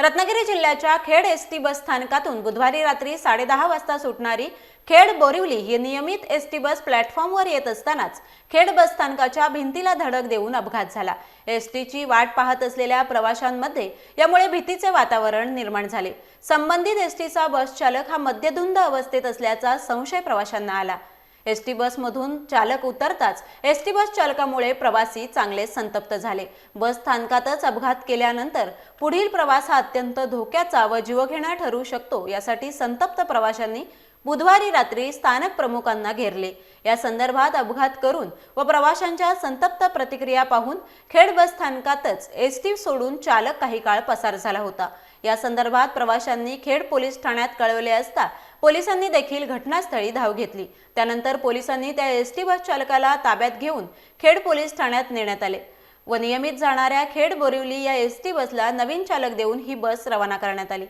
रत्नागिरी जिल्ह्याच्या Khed S T bus स्थानकातून बुधवारी रात्री साडेदहा वाजता सुटणारी खेड बोरिवली ही नियमित एस टी बस प्लॅटफॉर्मवर येत असतानाच खेड बस स्थानकाच्या भिंतीला धडक देऊन अपघात झाला. एस टीची वाट पाहत असलेल्या प्रवाशांमध्ये यामुळे भीतीचे वातावरण निर्माण झाले. संबंधित एस टीचा बस चालक हा मद्यधुंद अवस्थेत असल्याचा संशय प्रवाशांना आला. एस टी बसमधून चालक उतरताच एस टी बस चालकामुळे प्रवासी चांगले संतप्त झाले. बस स्थानकातच अपघात केल्यानंतर पुढील प्रवास हा अत्यंत धोक्याचा व जीवघेणा ठरू शकतो यासाठी संतप्त प्रवाशांनी बुधवारी रात्री स्थानक प्रमुखांना घेरले. या संदर्भात अपघात करून व प्रवाशांच्या संतप्त प्रतिक्रिया पाहून खेड बस स्थानकातच एस टी सोडून चालक काही काळ पसार झाला होता. या संदर्भात प्रवाशांनी खेड पोलीस ठाण्यात कळवले असता पोलिसांनी देखील घटनास्थळी धाव घेतली. त्यानंतर पोलिसांनी त्या एस टी बस चालकाला ताब्यात घेऊन खेड पोलीस ठाण्यात नेण्यात आले. व नियमित जाणाऱ्या खेड बोरिवली या एस टी बसला नवीन चालक देऊन ही बस रवाना करण्यात आली.